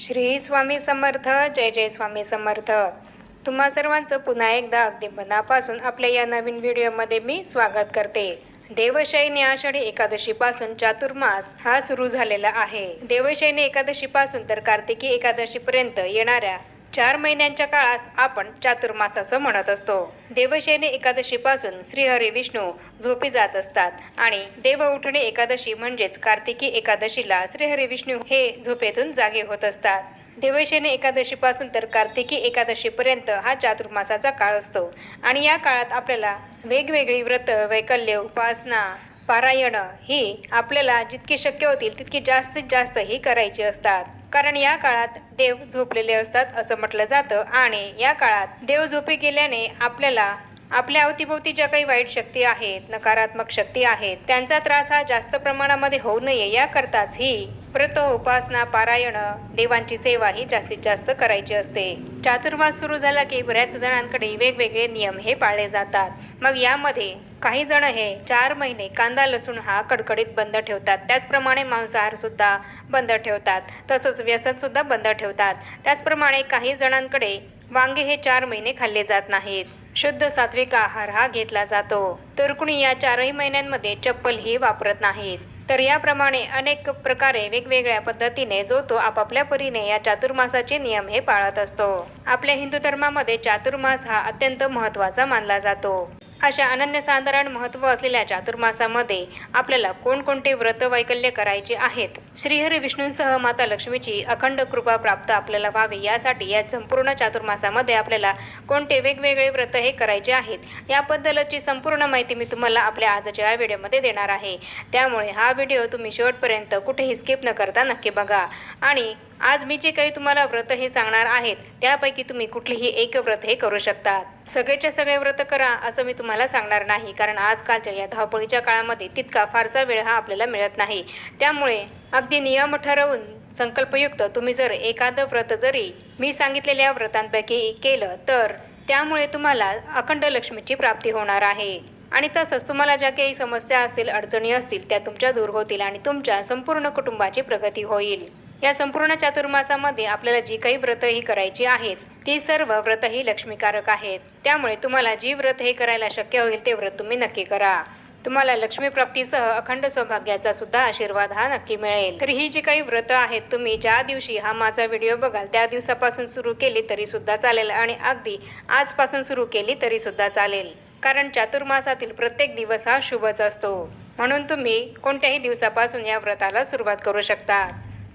श्री स्वामी समर्थ जय जय स्वामी समर्थ. तुम्हा सर्वांचं पुन्हा एकदा अगदी मनापासून आपल्या या नवीन व्हिडिओमध्ये मी स्वागत करते. देवशयनी आषाढी एकादशीपासून चातुर्मास हा सुरू झालेला आहे. देवशयनी एकादशीपासून तर कार्तिकी एकादशीपर्यंत येणाऱ्या चार महिन्यांच्या काळास आपण चातुर्मास असं म्हणत असतो. देवशेने एकादशीपासून श्रीहरी विष्णू झोपी जात असतात आणि देव उठणे एकादशी म्हणजेच कार्तिकी एकादशीला श्रीहरी विष्णू हे झोपेतून जागे होत असतात. देवशेने एकादशीपासून तर कार्तिकी एकादशीपर्यंत हा चातुर्मासाचा काळ असतो आणि या काळात आपल्याला वेगवेगळी व्रत वैकल्य उपासना पारायण ही आपल्याला जितकी शक्य होतील तितकी जास्तीत जास्त ही करायची असतात. कारण या काळात देव झोपलेले असतात असं म्हटलं जातं आणि या काळात देव झोपी गेल्याने आपल्याला आपल्या अवतीभोवती ज्या काही वाईट शक्ती आहेत नकारात्मक शक्ती आहेत त्यांचा त्रास हा जास्त प्रमाणामध्ये होऊ नये याकरताच ही व्रत उपासना पारायण देवांची सेवा ही जास्तीत जास्त करायची असते. चातुर्मास सुरू झाला की बऱ्याच जणांकडे वेगवेगळे नियम हे पाळले जातात. मग यामध्ये काही जण हे चार महिने कांदा लसूण हा कडकडीत बंद ठेवतात. त्याचप्रमाणे मांसाहार सुद्धा बंद ठेवतात. तसंच व्यसन सुद्धा बंद ठेवतात. त्याचप्रमाणे काही जणांकडे वांगे हे चार महिने खाल्ले जात नाहीत. शुद्ध सात्विक आहार हा घेतला जातो. तर कुणी या चारही महिन्यांमध्ये चप्पल ही वापरत नाहीत. तर याप्रमाणे अनेक प्रकारे वेगवेगळ्या पद्धतीने जो तो आपापल्या परीने या चातुर्मासाचे नियम हे पाळत असतो. आपल्या हिंदू धर्मामध्ये चातुर्मास हा अत्यंत महत्त्वाचा मानला जातो. अशा अनन्यसाधारण महत्त्व असलेल्या चातुर्मासामध्ये आपल्याला कोणकोणते व्रत वैकल्य करायचे आहेत? श्रीहरी विष्णूंसह माता लक्ष्मीची अखंड कृपा प्राप्त आपल्याला व्हावी यासाठी या संपूर्ण चातुर्मासामध्ये आपल्याला कोणते वेगवेगळे व्रत हे करायचे आहेत याबद्दलची संपूर्ण माहिती मी तुम्हाला आपल्या आजच्या या व्हिडिओमध्ये देणार आहे. त्यामुळे हा व्हिडिओ तुम्ही शेवटपर्यंत कुठेही स्किप न करता नक्की बघा. आणि आज मी जे काही तुम्हाला व्रत हे सांगणार आहेत त्यापैकी तुम्ही कुठलीही एक व्रत हे करू शकता सगळेच्या सगळे व्रत करा असं मी तुम्हाला सांगणार नाही कारण आजकालच्या या धावपळीच्या काळामध्ये तितका फारसा वेळ हा आपल्याला मिळत नाही. त्यामुळे अगदी नियम ठरवून संकल्पयुक्त तुम्ही जर एखादं व्रत जरी मी सांगितलेल्या व्रतांपैकी केलं तर त्यामुळे तुम्हाला अखंड लक्ष्मीची प्राप्ती होणार आहे. आणि तसंच तुम्हाला ज्या काही समस्या असतील अडचणी असतील त्या तुमच्या दूर होतील आणि तुमच्या संपूर्ण कुटुंबाची प्रगती होईल. या संपूर्ण चातुर्मासामध्ये आपल्याला जी काही व्रत ही करायची आहेत ती सर्व व्रत ही लक्ष्मीकारक आहेत. त्यामुळे तुम्हाला जी व्रत हे करायला शक्य होईल ते व्रत तुम्ही नक्की करा. तुम्हाला लक्ष्मीप्राप्तीसह अखंड सौभाग्याचा सुद्धा आशीर्वाद हा नक्की मिळेल. तर ही जी काही व्रत आहेत तुम्ही ज्या दिवशी हा माझा व्हिडिओ बघाल त्या दिवसापासून सुरू केली तरी सुद्धा चालेल आणि अगदी आजपासून सुरू केली तरी सुद्धा चालेल. कारण चातुर्मासातील प्रत्येक दिवस हा शुभच असतो. म्हणून तुम्ही कोणत्याही दिवसापासून या व्रताला सुरुवात करू शकता.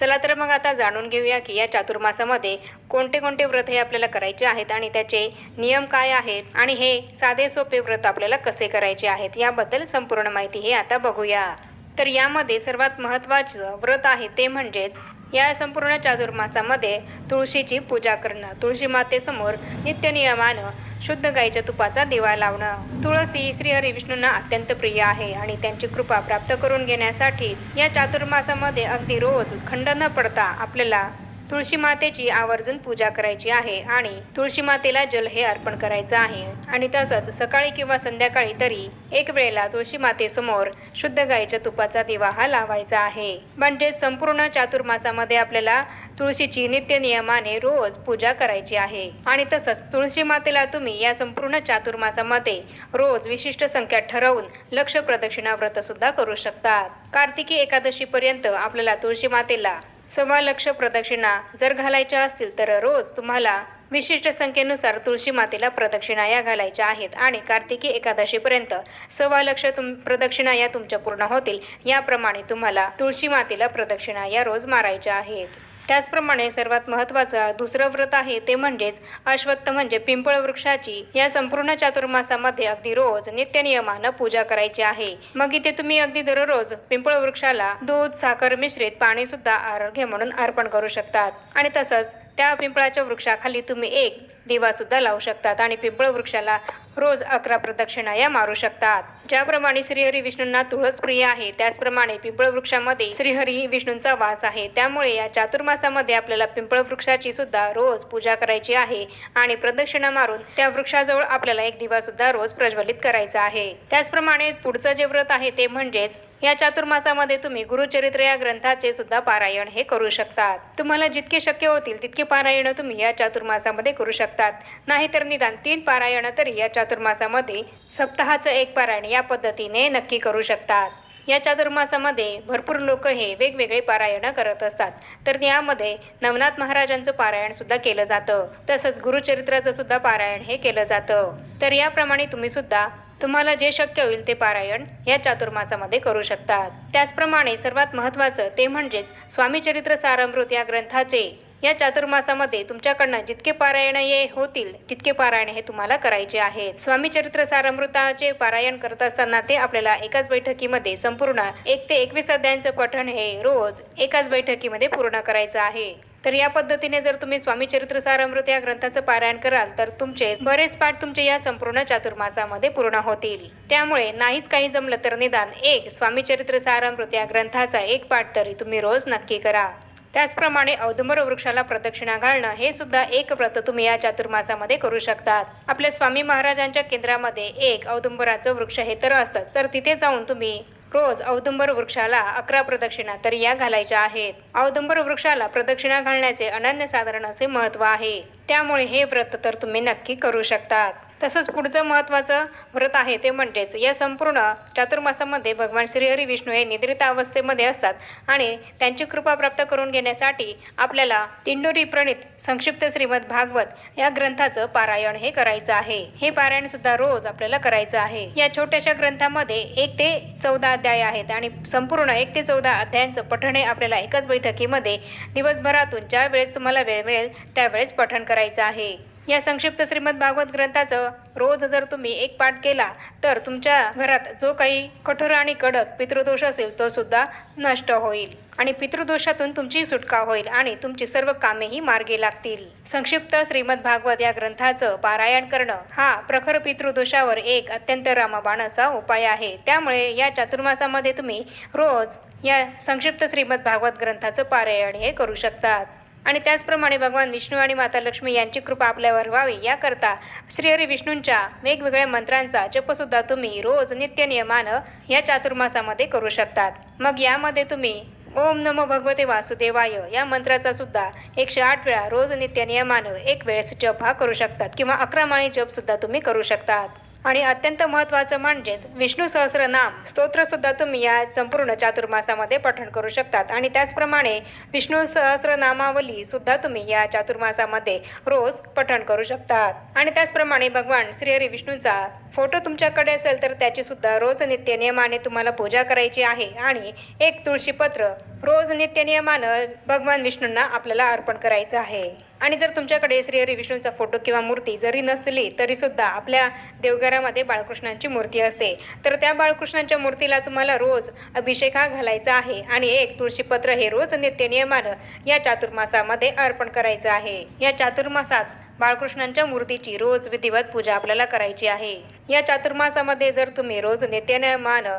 चला तर मग आता जाणून घेऊया की या चातुर्मासामध्ये कोणते कोणते व्रत हे आपल्याला करायचे आहेत आणि त्याचे नियम काय आहेत आणि हे साधे सोपे व्रत आपल्याला कसे करायचे आहेत याबद्दल संपूर्ण माहिती हे आता बघूया. तर यामध्ये सर्वात महत्त्वाचं व्रत आहे ते म्हणजेच या संपूर्ण चातुर्मासामध्ये तुळशीची पूजा करणं. तुळशी मातेसमोर नित्यनियमानं शुद्ध गाईच्या तुपाचा दिवा लावणं. तुळसी श्रीहरी विष्णूंना अत्यंत प्रिय आहे आणि त्यांची कृपा प्राप्त करून घेण्यासाठीच या चातुर्मासामध्ये अगदी रोज खंड न पडता आपल्याला तुळशी मातेची आवर्जून पूजा करायची आहे आणि तुळशी मातेला जल हे अर्पण करायचं आहे. आणि तसंच सकाळी किंवा संध्याकाळी तरी एक वेळेला तुळशी मातेसमोर शुद्ध गाईच्या तुपाचा दिवा हा लावायचा आहे. म्हणजे संपूर्ण चातुर्मासामध्ये आपल्याला तुळशीची नित्य नियमाने रोज पूजा करायची आहे. आणि तसंच तुळशी मातेला तुम्ही या संपूर्ण चातुर्मासामध्ये रोज विशिष्ट संख्या ठरवून लक्ष प्रदक्षिणा व्रत सुद्धा करू शकतात. कार्तिकी एकादशी पर्यंत आपल्याला तुळशी मातेला सव्वा लक्ष प्रदक्षिणा जर घालायच्या असतील तर रोज तुम्हाला विशिष्ट संख्येनुसार तुळशी मातेला प्रदक्षिणा या घालायच्या आहेत. आणि कार्तिकी एकादशीपर्यंत सव्वा लक्ष तुम प्रदक्षिणा या तुमच्या पूर्ण होतील. याप्रमाणे तुम्हाला तुळशी मातेला प्रदक्षिणा या रोज मारायच्या आहेत. त्याचप्रमाणे सर्वात महत्त्वाचं दुसरं व्रत आहे ते म्हणजेच अश्वत्थ म्हणजे पिंपळ वृक्षाची. या संपूर्ण चातुर्मासामध्ये अगदी रोज नित्यनियमानं पूजा करायची आहे. मग इथे तुम्ही अगदी दररोज पिंपळ वृक्षाला दूध साखर मिश्रित पाणी सुद्धा आरोग्य म्हणून अर्पण करू शकतात. आणि तसंच त्या पिंपळाच्या वृक्षाखाली तुम्ही एक दिवा सुद्धा लावू शकतात आणि पिंपळ वृक्षाला रोज अकरा प्रदक्षिणा या मारू शकतात. ज्याप्रमाणे श्रीहरी विष्णूंना तुळस प्रिय आहे त्याचप्रमाणे पिंपळ वृक्षामध्ये श्रीहरी विष्णूंचा वास आहे. त्यामुळे या चातुर्मासामध्ये आपल्याला पिंपळ वृक्षाची सुद्धा रोज पूजा करायची आहे आणि प्रदक्षिणा मारून त्या वृक्षाजवळ आपल्याला एक दिवा सुद्धा रोज प्रज्वलित करायचा आहे. त्याचप्रमाणे पुढचं जे व्रत आहे ते म्हणजेच या चातुर्मासामध्ये तुम्ही गुरुचरित्र या ग्रंथाचे सुद्धा पारायण हे करू शकतात. तुम्हाला जितके शक्य होतील तितके पारायण तुम्ही या चातुर्मासामध्ये करू शकतात. नाहीतर निदान तीन पारायण तरी या चातुर्मासामध्ये चातुर्मासामध्ये सप्ताहाचं एक पारायण या पद्धतीने नक्की करू शकतात. या चातुर्मासामध्ये भरपूर लोक हे वेगवेगळे पारायणं करत असतात. तर यामध्ये नवनाथ महाराजांचं पारायण सुद्धा केलं जातं. तसंच गुरुचरित्राचं सुद्धा पारायण हे केलं जातं. तर याप्रमाणे तुम्ही सुद्धा तुम्हाला जे शक्य होईल ते पारायण या चातुर्मासामध्ये करू शकतात. त्याचप्रमाणे सर्वात महत्त्वाचं ते म्हणजेच स्वामीचरित्र सारामृत या ग्रंथाचे या चातुर्मासामध्ये तुमच्याकडनं जितके पारायण ये होतील तितके पारायण हे तुम्हाला करायचे आहेत. स्वामी चरित्र सारामृताचे पारायण करत असताना ते आपल्याला एकाच बैठकीमध्ये संपूर्ण एक ते एकवीस अध्यायांचं पठण हे रोज एकाच बैठकीमध्ये पूर्ण करायचं आहे. तर या पद्धतीने जर तुम्ही स्वामी चरित्र सारामृत या ग्रंथाचं पारायण कराल तर तुमचे बरेच पाठ तुमचे या संपूर्ण चातुर्मासामध्ये पूर्ण होतील. त्यामुळे नाहीच काही जमलं तर निदान एक स्वामी चरित्र सारामृत या ग्रंथाचा एक पाठ तरी तुम्ही रोज नक्की करा. त्याचप्रमाणे औदुंबर वृक्षाला प्रदक्षिणा घालणं हे सुद्धा एक व्रत तुम्ही या चातुर्मासामध्ये करू शकतात. आपल्या स्वामी महाराजांच्या केंद्रामध्ये एक औदुंबराचं वृक्ष हे तर असतंच तर तिथे जाऊन तुम्ही रोज औदुंबर वृक्षाला अकरा प्रदक्षिणा तर या घालायच्या आहेत. औदुंबर वृक्षाला प्रदक्षिणा घालण्याचे अनन्यसाधारण असे महत्त्व आहे. त्यामुळे हे व्रत तर तुम्ही नक्की करू शकतात. तसंच पुढचं महत्त्वाचं व्रत आहे ते म्हणजेच या संपूर्ण चातुर्मासामध्ये भगवान श्रीहरी विष्णू हे निद्रित अवस्थेमध्ये असतात आणि त्यांची कृपा प्राप्त करून घेण्यासाठी आपल्याला तिंडोरी प्रणित संक्षिप्त श्रीमद भागवत या ग्रंथाचं पारायण हे करायचं आहे. हे पारायण सुद्धा रोज आपल्याला करायचं आहे. या छोट्याशा ग्रंथामध्ये एक ते चौदा अध्याय आहेत आणि संपूर्ण एक ते चौदा अध्यायांचं पठण हे आपल्याला एकाच बैठकीमध्ये दिवसभरातून ज्या वेळेस तुम्हाला वेळ मिळेल त्यावेळेस पठण करायचं आहे. या संक्षिप्त श्रीमद भागवत ग्रंथाचं रोज जर तुम्ही एक पाठ केला तर तुमच्या घरात जो काही कठोर आणि कडक पितृदोष असेल तो सुद्धा नष्ट होईल. आणि पितृदोषातून तुमची सुटका होईल आणि तुमची सर्व कामेही मार्गी लागतील. संक्षिप्त श्रीमद भागवत या ग्रंथाचं पारायण करणं हा प्रखर पितृदोषावर एक अत्यंत रामबाण असा उपाय आहे. त्यामुळे या चातुर्मासामध्ये तुम्ही रोज या संक्षिप्त श्रीमद भागवत ग्रंथाचं पारायण हे करू शकतात. आणि त्याचप्रमाणे भगवान विष्णू आणि माता लक्ष्मी यांची कृपा आपल्यावर व्हावी. याकरता श्रीहरी विष्णूंच्या वेगवेगळ्या मंत्रांचा जपसुद्धा तुम्ही रोज नित्य नियमानं या चातुर्मासामध्ये करू शकतात. मग यामध्ये तुम्ही ओम नमो भगवते वासुदेवाय या मंत्राचा सुद्धा एकशे आठ वेळा रोज नित्य नियमानं एक वेळेस जप हा करू शकतात किंवा अकरा माळी जप सुद्धा तुम्ही करू शकतात. आणि अत्यंत महत्त्वाचं म्हणजेच विष्णू सहस्रनाम नाम स्तोत्रसुद्धा तुम्ही या संपूर्ण चातुर्मासामध्ये पठण करू शकतात. आणि त्याचप्रमाणे विष्णू सहस्रनामावली सुद्धा तुम्ही या चातुर्मासामध्ये रोज पठण करू शकतात. आणि त्याचप्रमाणे भगवान श्रीहरी विष्णूंचा फोटो तुमच्याकडे असेल तर त्याची सुद्धा रोज नित्य नियमाने तुम्हाला पूजा करायची आहे. आणि एक तुळशीपत्र रोज नित्य नियमानं भगवान विष्णूंना आपल्याला अर्पण करायचं आहे. आणि जर तुमच्याकडे श्रीहरी विष्णूंचा फोटो किंवा मूर्ती जरी नसली तरी सुद्धा आपल्या देवघरामध्ये बाळकृष्णांची मूर्ती असते. तर त्या बाळकृष्णांच्या मूर्तीला तुम्हाला रोज अभिषेक हा घालायचा आहे आणि एक तुळशीपत्र हे रोज नित्यनियमानं या चातुर्मासामध्ये अर्पण करायचं आहे. या चातुर्मासात बाळकृष्णांच्या मूर्तीची रोज विधिवत पूजा आपल्याला करायची आहे. या चातुर्मासामध्ये जर तुम्ही रोज नित्यनियमानं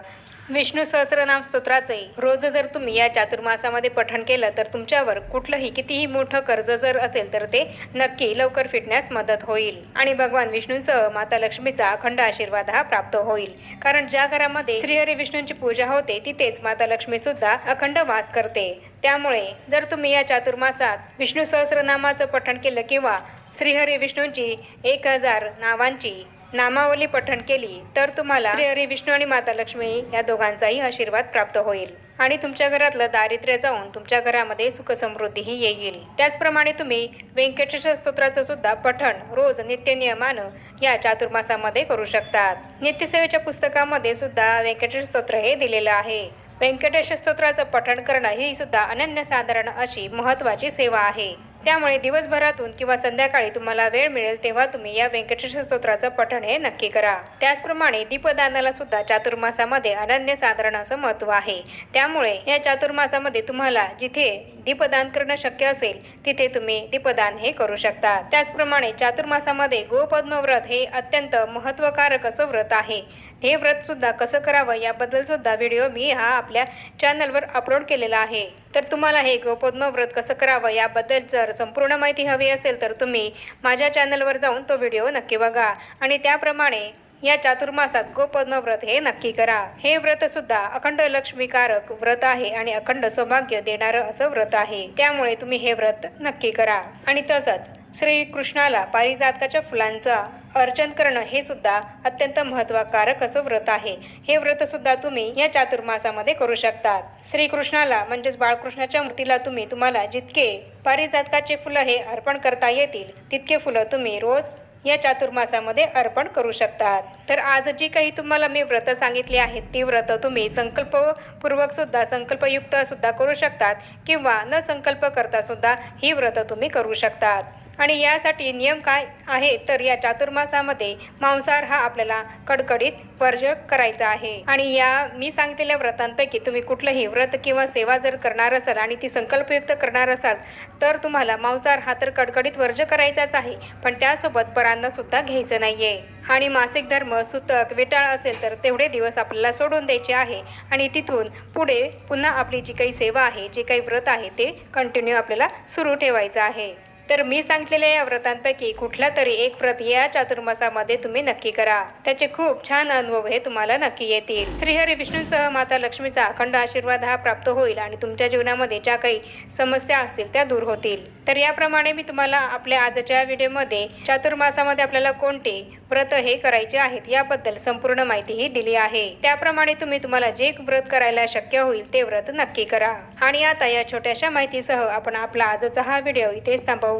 विष्णू सहस्रनाम स्तोत्राचे रोज जर तुम्ही या चातुर्मासामध्ये पठण केलं तर तुमच्यावर कुठलंही कितीही मोठं कर्ज जर असेल तर ते नक्की लवकर फिटण्यास मदत होईल. आणि भगवान विष्णूंसह माता लक्ष्मीचा अखंड आशीर्वाद हा प्राप्त होईल. कारण ज्या घरामध्ये श्रीहरी विष्णूंची पूजा होते तिथेच माता लक्ष्मी सुद्धा अखंड वास करते. त्यामुळे जर तुम्ही या चातुर्मासात विष्णू सहस्रनामाचं पठण केलं किंवा श्रीहरी विष्णूंची एक हजार नावांची नामावली पठण केली तर तुम्हाला श्रीहरी विष्णू आणि माता लक्ष्मी या दोघांचाही आशीर्वाद प्राप्त होईल. आणि तुमच्या घरातलं दारिद्र्य जाऊन तुमच्या घरामध्ये सुखसमृद्धीही येईल. त्याचप्रमाणे तुम्ही व्यंकटेश स्तोत्राचं सुद्धा पठण रोज नित्यनियमानं या चातुर्मासामध्ये करू शकतात. नित्यसेवेच्या पुस्तकामध्ये सुद्धा व्यंकटेश स्तोत्र हे दिलेलं आहे. व्यंकटेश स्तोत्राचं पठण करणं ही सुद्धा अनन्यसाधारण अशी महत्त्वाची सेवा आहे. त्यामुळे दिवसभरातून किंवा संध्याकाळी तुम्हाला वेळ मिळेल तेव्हा तुम्ही या व्यंकटेश स्तोत्राचं पठण हे नक्की करा. त्याचप्रमाणे दीपदानाला सुद्धा चातुर्मासामध्ये अनन्यसाधारण असं महत्त्व आहे. त्यामुळे या चातुर्मासामध्ये तुम्हाला जिथे दीपदान करणं शक्य असेल तिथे तुम्ही दीपदान हे करू शकता. त्याचप्रमाणे चातुर्मासामध्ये गोपद्म व्रत हे अत्यंत महत्वकारक असं व्रत आहे. हे व्रत सुद्धा कसं करावं याबद्दल सुद्धा व्हिडिओ मी हा आपल्या चॅनलवर अपलोड केलेला आहे. तर तुम्हाला हे गोपद्म व्रत कसं करावं याबद्दल जर संपूर्ण माहिती हवी असेल तर तुम्ही माझ्या चॅनलवर जाऊन तो व्हिडिओ नक्की बघा. आणि त्याप्रमाणे या चातुर्मासात गोपद्म व्रत हे नक्की करा. हे व्रत सुद्धा अखंड लक्ष्मीकारक व्रत आहे आणि अखंड सौभाग्य देणारं असं व्रत आहे. त्यामुळे तुम्ही हे व्रत नक्की करा. आणि तसंच श्री कृष्णाला पारिजातकाच्या फुलांचा अर्चन करणं हे सुद्धा अत्यंत महत्वकारक असं व्रत आहे. हे व्रत सुद्धा तुम्ही या चातुर्मासामध्ये करू शकतात श्रीकृष्णाला म्हणजेच बाळकृष्णाच्या मूर्तीला तुम्ही तुम्हाला जितके पारिजातकाचे फुलं हे अर्पण करता येतील तितके फुलं तुम्ही रोज या चातुर्मासामध्ये अर्पण करू शकतात. तर आज जी काही तुम्हाला मी व्रत सांगितली आहेत ती व्रत तुम्ही संकल्पपूर्वक सुद्धा संकल्पयुक्त सुद्धा करू शकतात किंवा न संकल्प करता सुद्धा ही व्रत तुम्ही करू शकतात. आणि यासाठी नियम काय आहे? तर या चातुर्मासामध्ये मांसाहार हा आपल्याला कडकडीत वर्ज करायचा आहे. आणि या मी सांगितलेल्या व्रतांपैकी तुम्ही कुठलंही व्रत किंवा सेवा जर करणार असाल आणि ती संकल्पयुक्त करणार असाल तर तुम्हाला मांसाहार हा तर कडकडीत वर्ज करायचाच आहे. पण त्यासोबत परांना सुद्धा घ्यायचं नाहीये. आणि मासिक धर्म सुतक विटाळ असेल तर तेवढे दिवस आपल्याला सोडून द्यायचे आहे. आणि तिथून पुढे पुन्हा आपली जी काही सेवा आहे जे काही व्रत आहे ते कंटिन्यू आपल्याला सुरू ठेवायचं आहे. तर मी सांगितलेल्या या व्रतांपैकी कुठला तरी एक व्रत या चातुर्मासामध्ये तुम्ही नक्की करा. त्याचे खूप छान अनुभव हे तुम्हाला नक्की येतील. श्रीहरी विष्णूंसह माता लक्ष्मीचा अखंड आशीर्वाद हा प्राप्त होईल आणि तुमच्या जीवनामध्ये ज्या काही समस्या असतील त्या दूर होतील. तर याप्रमाणे मी तुम्हाला आपल्या आजच्या व्हिडिओमध्ये चातुर्मासामध्ये आपल्याला कोणते व्रत हे करायचे आहेत याबद्दल संपूर्ण माहितीही दिली आहे. त्याप्रमाणे तुम्ही तुम्हाला जे व्रत करायला शक्य होईल ते व्रत नक्की करा. आणि आता या छोट्याशा माहितीसह आपण आपला आजचा हा व्हिडिओ इथेच थांबवू.